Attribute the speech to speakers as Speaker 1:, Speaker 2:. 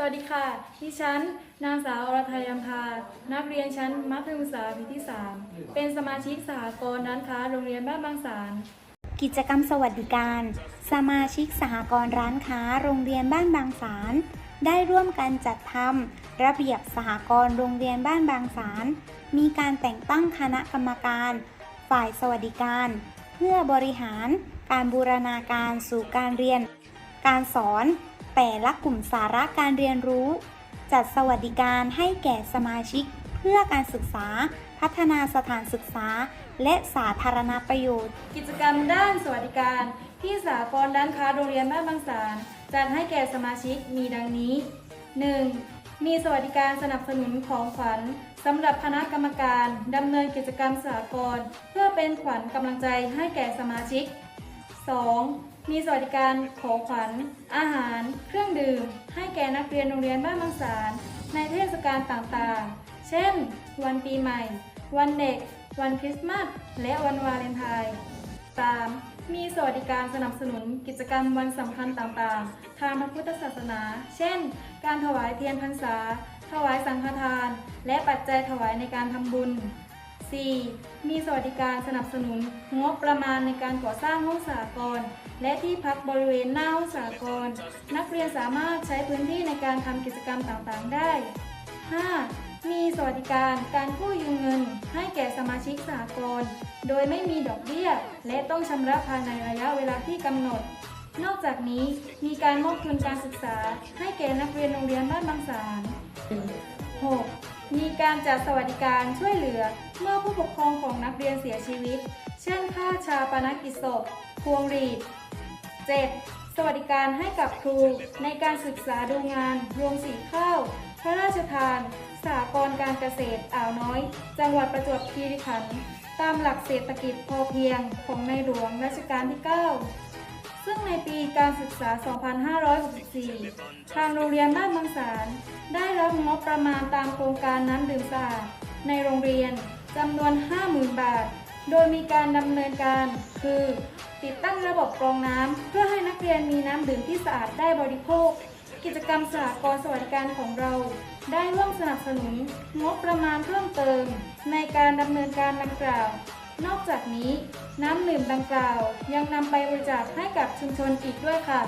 Speaker 1: สวัสดีค่ะ ดิฉัน นางสาวอรทัยยำพา นักเรียนชั้นมัธยมศึกษาปีที่ 3 เป็นสมาชิกสหกรณ์ร้านค้าโรงเรียนบ้านบางสาร
Speaker 2: กิจกรรมสวัสดิการ สมาชิกสหกรณ์ร้านค้าโรงเรียนบ้านบางสารได้ร่วมกันจัดทำระเบียบสหกรณ์โรงเรียนบ้านบางสารมีการแต่งตั้งคณะกรรมการ ฝ่ายสวัสดิการ เพื่อบริหารการบูรณาการสู่การเรียน การสอน แต่ละกลุ่มสาระการเรียนรู้ จัดสวัสดิการให้แก่สมาชิก เพื่อการศึกษา พัฒนาสถานศึกษา และสาธารณประโยชน์
Speaker 1: กิจกรรมด้านสวัสดิการ ที่สหกรณ์ร้านค้าโรงเรียนบ้านบางสารจัดให้แก่สมาชิกมีดังนี้ 1. มีสวัสดิการสนับสนุนของขวัญสำหรับคณะกรรมการดำเนินกิจกรรมสหกรณ์เพื่อเป็นขวัญกำลังใจให้แก่สมาชิก 2. มีสวัสดิการของขวัญ อาหาร เครื่องดื่ม ให้แก่นักเรียนโรงเรียนบ้านบางสารในเทศกาลต่างๆ เช่น วันปีใหม่ วันเด็ก วันคริสต์มาส และวันวาเลนไทน์ 3. มีสวัสดิการสนับสนุนกิจกรรมวันสำคัญต่างๆ ทางพระพุทธศาสนา เช่น การถวายเทียนพรรษา ถวายสังฆทาน และปัจจัยถวายในการทำบุญ 4. มีสวัสดิการสนับสนุนงบประมาณในการก่อสร้างห้องสหกรณ์และที่พักบริเวณหน้าห้องสหกรณ์นักเรียนสามารถใช้พื้นที่ในการทำกิจกรรมต่างๆ ได้ 5. มีสวัสดิการการกู้ยืมเงิน ให้แก่สมาชิกสหกรณ์โดยไม่มีดอกเบี้ย และต้องชำระภายในระยะเวลาที่กำหนด นอกจากนี้มีการมอบทุนการศึกษา ให้แก่นักเรียนโรงเรียนบ้านบางสาร 6. มีการจัดสวัสดิการช่วยเหลือเมื่อผู้ปกครองของนักเรียนเสียชีวิต เช่นค่าชาปนกิจศพ พวงหรีด 7. สวัสดิการให้กับครู ในการศึกษาดูงานโรงสีข้าว พระราชทานสหกรการเกษตรอ่าวน้อย จังหวัดประจวบคีรีขันธ์ตามหลักเศรษฐกิจพอเพียงของในหลวงรัชกาลที่ 9 ซึ่งในปีการศึกษา 2564 ทางโรงเรียนบ้านบางสาร ได้รับงบประมาณตามโครงการน้ำดื่มสะอาดในโรงเรียนจำนวน 50,000 บาท โดยมีการดำเนินการ คือ ติดตั้งระบบกรองน้ำเพื่อให้นักเรียนมีน้ำดื่มที่สะอาดได้บริโภค กิจกรรมสหกรณ์สวัสดิการของเรา ได้ร่วมสนับสนุนงบประมาณเพิ่มเติม ในการดำเนินการดังกล่าว นอกจากนี้น้ำดื่มดังกล่าวยังนำไปบริจาคให้กับชุมชนอีกด้วยค่ะ